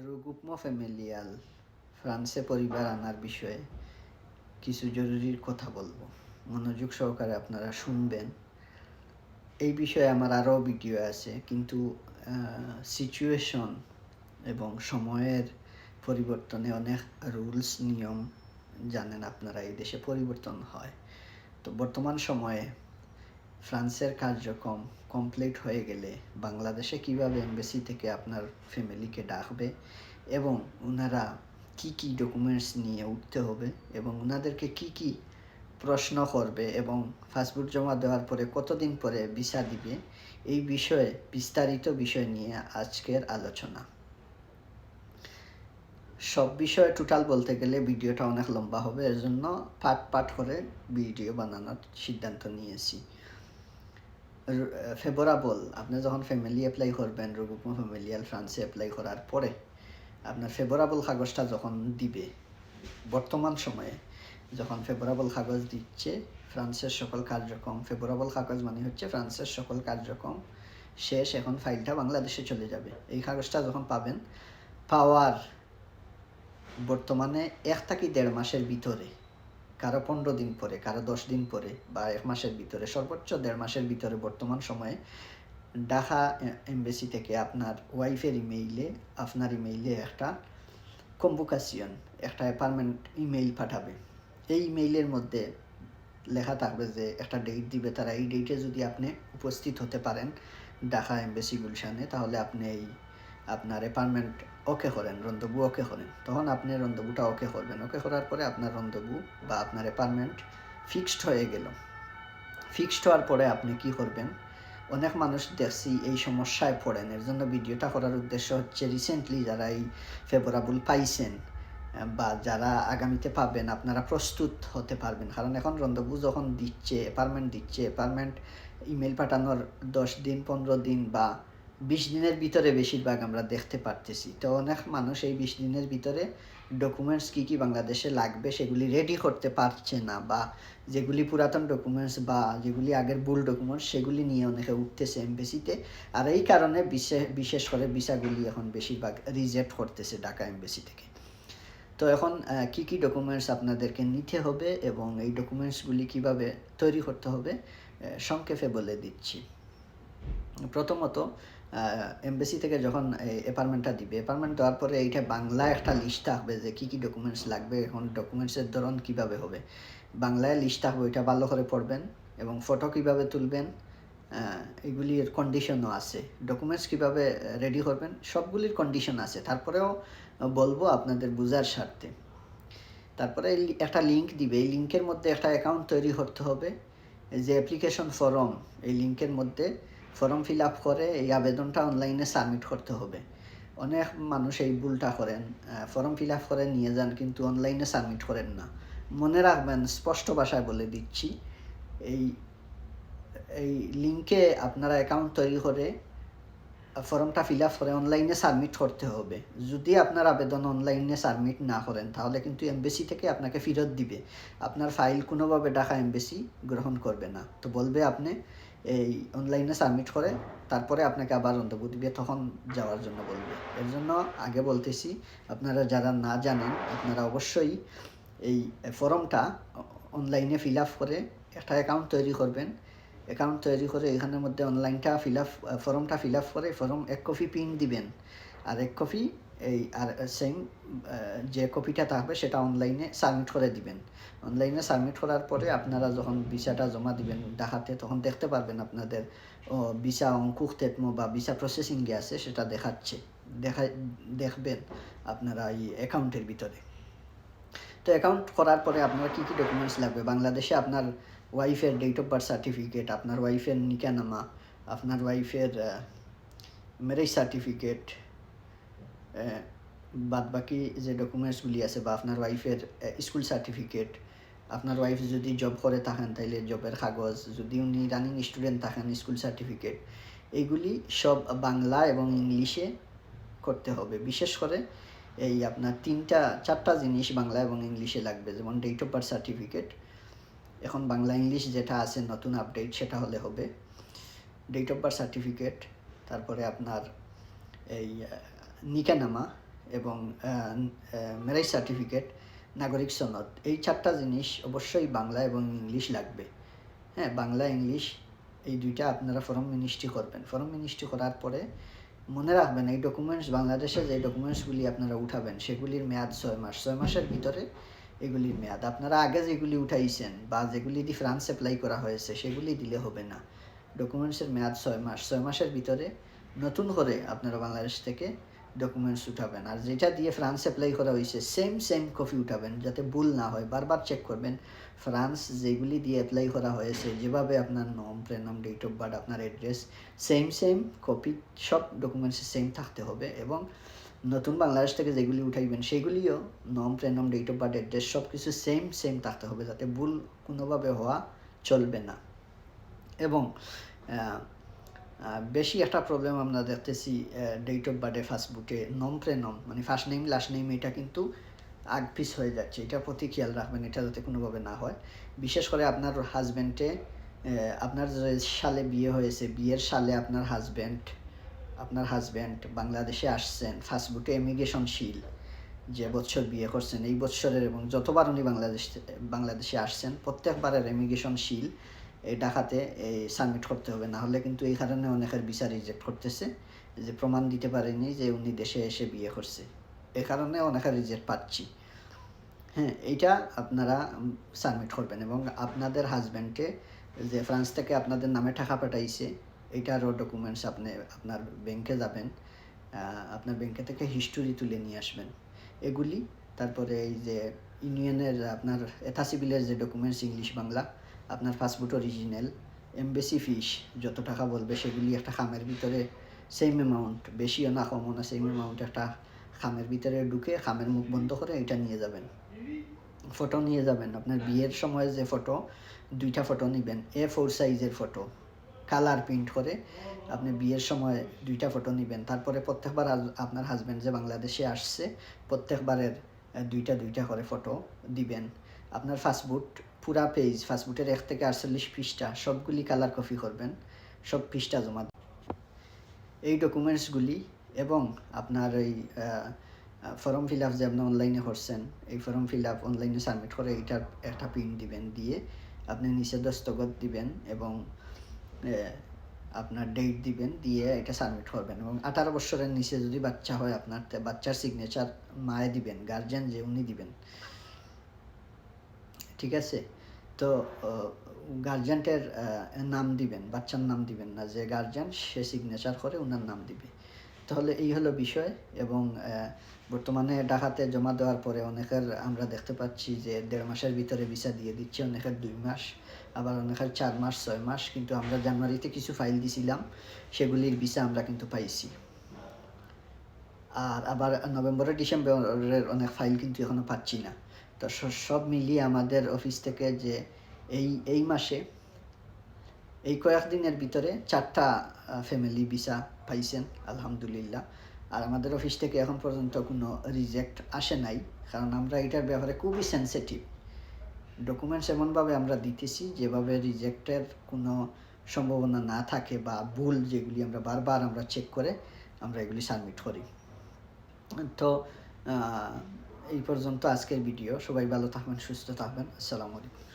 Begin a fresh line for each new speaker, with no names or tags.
রুগুপ্ম familial ফ্রান্সে পরিবার আনার বিষয়ে কিছু জরুরি কথা বলব। মনোযোগ সহকারে আপনারা শুনবেন। এই বিষয়ে আমার আরও ভিডিও আছে, কিন্তু সিচুয়েশন এবং সময়ের পরিবর্তনে অনেক রুলস, নিয়ম জানেন আপনারা, এই দেশে পরিবর্তন হয়। তো বর্তমান সময়ে ফ্রান্সের কার্যক্রম কমপ্লিট হয়ে গেলে বাংলাদেশে কীভাবে এমবেসি থেকে আপনার ফ্যামিলিকে ডাকবে এবং ওনারা কি কি ডকুমেন্টস নিয়ে উঠতে হবে এবং ওনাদেরকে কি কি প্রশ্ন করবে এবং পাসপোর্ট জমা দেওয়ার পরে কতদিন পরে ভিসা দিবে, এই বিষয়ে বিস্তারিত বিষয় নিয়ে আজকের আলোচনা। সব বিষয়ে টোটাল বলতে গেলে ভিডিওটা অনেক লম্বা হবে, এর জন্য পার্ট পার্ট করে ভিডিও বানানোর সিদ্ধান্ত নিয়েছি। ফেভরাবল আপনি যখন ফ্যামিলি অ্যাপ্লাই করবেন রুগুপম ফ্যামিলিয়াল ফ্রান্সে অ্যাপ্লাই করার পরে, আপনার ফেভরাবল কাগজটা যখন দিবে, বর্তমান সময়ে যখন ফেভরাবল কাগজ দিচ্ছে ফ্রান্সের সকল কার্যক্রম ফেভরাবল কাগজ মানে হচ্ছে ফ্রান্সের সকল কার্যক্রম শেষ, এখন ফাইলটা বাংলাদেশে চলে যাবে। এই কাগজটা যখন পাবেন, পাওয়ার বর্তমানে এক থাকি দেড় মাসের ভিতরে। কারও পনেরো দিন পরে, কারও দশ দিন পরে বা এক মাসের ভিতরে, সর্বোচ্চ দেড় মাসের ভিতরে বর্তমান সময়ে ঢাকা এমবেসি থেকে আপনার ওয়াইফের ইমেইলে আপনার ইমেইলে একটা কম্বুকাসিয়ন একটা অ্যাপার্টমেন্ট ইমেইল পাঠাবে। এই ইমেইলের মধ্যে লেখা থাকবে যে একটা ডেট দিবে। তারা এই ডেটে যদি আপনি উপস্থিত হতে পারেন ঢাকা এমবেসি গুলশানে, তাহলে আপনি এই আপনার অ্যাপার্টমেন্ট ওকে করেন রন্ধবু ওকে করেন। তখন আপনি রন্ধবুটা ওকে করবেন। ওকে করার পরে আপনার রন্ধবু বা আপনার অ্যাপার্টমেন্ট ফিক্সড হয়ে গেল। ফিক্সড হওয়ার পরে আপনি কি করবেন? অনেক মানুষ দেখছি এই সমস্যায় পড়েন। এর জন্য ভিডিওটা করার উদ্দেশ্য হচ্ছে রিসেন্টলি যারা এই ফেভারাবল পাইছেন, বা যারা আগামীতে পাবেন, আপনারা প্রস্তুত হতে পারবেন। কারণ এখন রন্ধবু যখন দিচ্ছে অ্যাপার্টমেন্ট দিচ্ছে অ্যাপার্টমেন্ট ইমেল পাঠানোর দশ দিন, পনেরো দিন বা বিশ দিনের ভিতরে বেশিরভাগ আমরা দেখতে পারতেছি। তো অনেক মানুষ এই বিশ দিনের ভিতরে ডকুমেন্টস কী কী বাংলাদেশে লাগবে সেগুলি রেডি করতে পারছে না বা যেগুলি পুরাতন ডকুমেন্টস বা যেগুলি আগের ভুল ডকুমেন্টস সেগুলি নিয়ে অনেকে উঠতেছে এমবেসিতে। আর এই কারণে বিশেষ বিশেষ করে ভিসাগুলি এখন বেশিরভাগ রিজেক্ট করতেছে ঢাকা এমবেসি থেকে। তো এখন কি কি ডকুমেন্টস আপনাদেরকে নিতে হবে এবং এই ডকুমেন্টসগুলি কীভাবে তৈরি করতে হবে সংক্ষেপে বলে দিচ্ছি। প্রথমত এমবেসি থেকে যখন অ্যাপার্টমেন্টটা দিবে অ্যাপার্টমেন্ট দেওয়ার পরে এইটা বাংলা একটা লিস্ট থাকবে যে কী কী ডকুমেন্টস লাগবে, এখন ডকুমেন্টসের ধরন কীভাবে হবে। বাংলায় লিস্ট থাকবে ওইটা ভালো করে পড়বেন এবং ফটো কীভাবে তুলবেন এগুলির কন্ডিশনও আছে। ডকুমেন্টস কীভাবে রেডি করবেন, সবগুলির কন্ডিশন আছে। তারপরেও বলব আপনাদের বোঝার স্বার্থে। তারপরে একটা লিঙ্ক দিবে। এই লিঙ্কের মধ্যে একটা অ্যাকাউন্ট তৈরি করতে হবে। যে অ্যাপ্লিকেশন ফর্ম এই লিঙ্কের মধ্যে ফর্ম ফিল আপ করে এই আবেদনটা অনলাইনে সাবমিট করতে হবে। অনেক মানুষ এই ভুলটা করেন ফর্ম ফিল আপ করে নিয়ে যান কিন্তু অনলাইনে সাবমিট করেন না। মনে রাখবেন, স্পষ্ট ভাষায় বলে দিচ্ছি, এই এই লিঙ্কে আপনারা অ্যাকাউন্ট তৈরি করে ফর্মটা ফিল আপ করে অনলাইনে সাবমিট করতে হবে। যদি আপনার আবেদন অনলাইনে সাবমিট না করেন, তাহলে কিন্তু এমবেসি থেকে আপনাকে ফেরত দিবে। আপনার ফাইল কোনোভাবে ঢাকা এমবেসি গ্রহণ করবে না। তো বলবে আপনি এই অনলাইনে সাবমিট করে, তারপরে আপনাকে আবার অন্তর্ভুক্ত দিবে তখন যাওয়ার জন্য বলবে। এর জন্য আগে বলতেছি, আপনারা যারা না জানেন, আপনারা অবশ্যই এই ফর্মটা অনলাইনে ফিল আপ করে একটা অ্যাকাউন্ট তৈরি করবেন। অ্যাকাউন্ট তৈরি করে এখানের মধ্যে অনলাইনটা ফিল আপ ফর্মটা ফিল আপ করে ফর্ম এক কপি পিন দিবেন। আর এক কপি এই আর সেম যে কপিটা থাকবে সেটা অনলাইনে সাবমিট করে দিবেন। অনলাইনে সাবমিট করার পরে আপনারা যখন ভিসাটা জমা দিবেন দেখাতে তখন দেখতে পারবেন আপনাদের ভিসা অঙ্কুক তেতমো বা ভিসা প্রসেসিংয়ে আছে, সেটা দেখাচ্ছে দেখা দেখবেন আপনারা এই অ্যাকাউন্টের ভিতরে। তো অ্যাকাউন্ট করার পরে আপনার কী কী ডকুমেন্টস লাগবে? বাংলাদেশে আপনার ওয়াইফের ডেট অফ বার্থ সার্টিফিকেট আপনার ওয়াইফের নিকানামা আপনার ওয়াইফের ম্যারেজ সার্টিফিকেট বাদ বাকি যে ডকুমেন্টসগুলি আছে বা আপনার ওয়াইফের স্কুল সার্টিফিকেট আপনার ওয়াইফ যদি জব করে থাকেন তাইলে জবের কাগজ, যদি উনি রানিং স্টুডেন্ট থাকেন স্কুল সার্টিফিকেট এইগুলি সব বাংলা এবং ইংলিশে করতে হবে। বিশেষ করে এই আপনার তিনটা, চারটা জিনিস বাংলা এবং ইংলিশে লাগবে, যেমন ডেট অফ বার্থ সার্টিফিকেট এখন বাংলা, ইংলিশ যেটা আছে নতুন আপডেট সেটা হলে হবে। ডেট অফ বার্থ সার্টিফিকেট তারপরে আপনার এই নিকানামা এবং ম্যারেজ সার্টিফিকেট নাগরিক সনদ। এই চারটা জিনিস অবশ্যই বাংলা এবং ইংলিশ লাগবে। হ্যাঁ বাংলা, ইংলিশ এই দুইটা আপনারা ফর্ম মিনিস্ট্রি করবেন। ফর্ম মিনিস্ট্রি করার পরে মনে রাখবেন, এই ডকুমেন্টস বাংলাদেশে যে ডকুমেন্টসগুলি আপনারা উঠাবেন, সেগুলির মেয়াদ ছয় মাস। ছয় মাসের ভিতরে এগুলির মেয়াদ। আপনারা আগে যেগুলি উঠাইছেন বা যেগুলি দিয়ে ফ্রান্স অ্যাপ্লাই করা হয়েছে, সেগুলি দিলে হবে না। ডকুমেন্টসের মেয়াদ ছয় মাস। ছয় মাসের ভিতরে নতুন করে আপনারা বাংলাদেশ থেকে ডকুমেন্টস উঠাবেন। আর যেটা দিয়ে ফ্রান্স অ্যাপ্লাই করা হয়েছে সেম সেম কপি উঠাবেন, যাতে ভুল না হয়। বারবার চেক করবেন ফ্রান্স যেগুলি দিয়ে অ্যাপ্লাই করা হয়েছে, যেভাবে আপনার নম প্রেনম ডেট অফ বার্থ আপনার অ্যাড্রেস সেম সেম কপি সব ডকুমেন্টসে সেম থাকতে হবে এবং নতুন বাংলাদেশ থেকে যেগুলি উঠাইবেন, সেগুলিও নম প্রেনম ডেট অফ বার্থ অ্যাড্রেস সব কিছু সেম সেম থাকতে হবে, যাতে ভুল কোনোভাবে হওয়া চলবে না। এবং বেশি একটা প্রবলেম আমরা দেখতেছি ডেট অফ বার্থে ফাস্টবুকে নম প্রেনম মানে ফার্স্ট নেম লাস্ট নেম এটা কিন্তু আগ পিস হয়ে যাচ্ছে। এটার প্রতি খেয়াল রাখবেন, এটা যাতে কোনোভাবে না হয়। বিশেষ করে আপনার হাজব্যান্ডে আপনার যে সালে বিয়ে হয়েছে, বিয়ের সালে আপনার হাজব্যান্ড আপনার হাজব্যান্ড বাংলাদেশে আসছেন ফাস্টবুটে এমিগ্রেশনশীল যে বছর বিয়ে করছেন, এই বছরের এবং যতবার উনি বাংলাদেশ, বাংলাদেশে আসছেন, প্রত্যেকবারের এমিগ্রেশনশীল এই ডাকাতে, এই সাবমিট করতে হবে। না হলে কিন্তু এই কারণে অনেকের ভিসা রিজেক্ট করতেছে, যে প্রমাণ দিতে পারেনি যে উনি দেশে এসে বিয়ে করছে। এ কারণে অনেকের রিজেক্ট পাচ্ছি। হ্যাঁ এইটা আপনারা সাবমিট করবেন এবং আপনাদের হাজব্যান্ডকে যে ফ্রান্স থেকে আপনাদের নামে টাকা পাঠাইছে এইটারও ডকুমেন্টস আপনি, আপনার ব্যাংকে যাবেন আপনার ব্যাংকে থেকে হিস্টোরি তুলে নিয়ে আসবেন। এগুলি, তারপরে এই যে ইউনিয়নের আপনার, এথা সিভিলের যে ডকুমেন্টস ইংলিশ বাংলা আপনার পাসপোর্ট অরিজিনাল এমবেসি ফিস যত টাকা বলবে সেগুলি একটা খামের ভিতরে সেম অ্যামাউন্ট বেশিও না, কমও না সেম অ্যামাউন্ট একটা খামের ভিতরে ঢুকে খামের মুখ বন্ধ করে এটা নিয়ে যাবেন। ফটো নিয়ে যাবেন। আপনার বিয়ের সময় যে ফটো দুইটা ফটো নেবেন। এ ফোর সাইজের ফটো কালার প্রিন্ট করে আপনি বিয়ের সময় দুইটা ফটো নেবেন। তারপরে প্রত্যেকবার আপনার হাজব্যান্ড যে বাংলাদেশে আসছে, প্রত্যেকবারের দুইটা দুইটা করে ফটো দিবেন। আপনার ফাস্টবুট পুরা পেজ ফাস্টবুটের এক থেকে আটচল্লিশ পৃষ্ঠা, সবগুলি কালার কপি করবেন, সব পৃষ্ঠা জমা এই ডকুমেন্টসগুলি এবং আপনার এই ফর্ম ফিল আপ যে আপনি অনলাইনে করছেন, এই ফর্ম ফিল আপ অনলাইনে সাবমিট করে এইটার একটা প্রিন্ট দিবেন, দিয়ে আপনি নিচে দস্তখত দিবেন এবং আপনার ডেট দিবেন, দিয়ে এটা সাবমিট করবেন। এবং আঠারো বছরের নিচে যদি বাচ্চা হয় আপনার বাচ্চার সিগনেচার মায়ে দিবেন গার্জেন যে উনি দিবেন। ঠিক আছে? তো গার্জেন্টের নাম দিবেন, বাচ্চার নাম দিবেন না, যে গার্জেন সে সিগনেচার করে ওনার নাম দিবে। তাহলে এই হলো বিষয় এবং বর্তমানে ডাকাতে জমা দেওয়ার পরে অনেকের আমরা দেখতে পাচ্ছি যে দেড় মাসের ভিতরে ভিসা দিয়ে দিচ্ছে, অনেকের দুই মাস, আবার অনেকের চার মাস, ছয় মাস, কিন্তু আমরা জানুয়ারিতে কিছু ফাইল দিছিলাম, সেগুলির ভিসা আমরা কিন্তু পাইছি। আর আবার নভেম্বরের ডিসেম্বরের অনেক ফাইল কিন্তু এখনও পাচ্ছি না। তো সব মিলিয়ে আমাদের অফিস থেকে যে এই এই মাসে, এই কয়েকদিনের ভিতরে চারটা ফ্যামিলি ভিসা পাইছেন, আলহামদুলিল্লাহ। আর আমাদের অফিস থেকে এখন পর্যন্ত কোনো রিজেক্ট আসে নাই, কারণ আমরা এটার ব্যাপারে খুবই সেন্সিটিভ ডকুমেন্টস এমনভাবে আমরা দিতেছি, যেভাবে রিজেক্টের কোনো সম্ভাবনা না থাকে বা ভুল যেগুলি আমরা বারবার আমরা চেক করে আমরা এগুলি সাবমিট করি। তো এই পর্যন্ত আজকের ভিডিও। সবাই ভালো থাকবেন সুস্থ থাকবেন। আসসালামু আলাইকুম।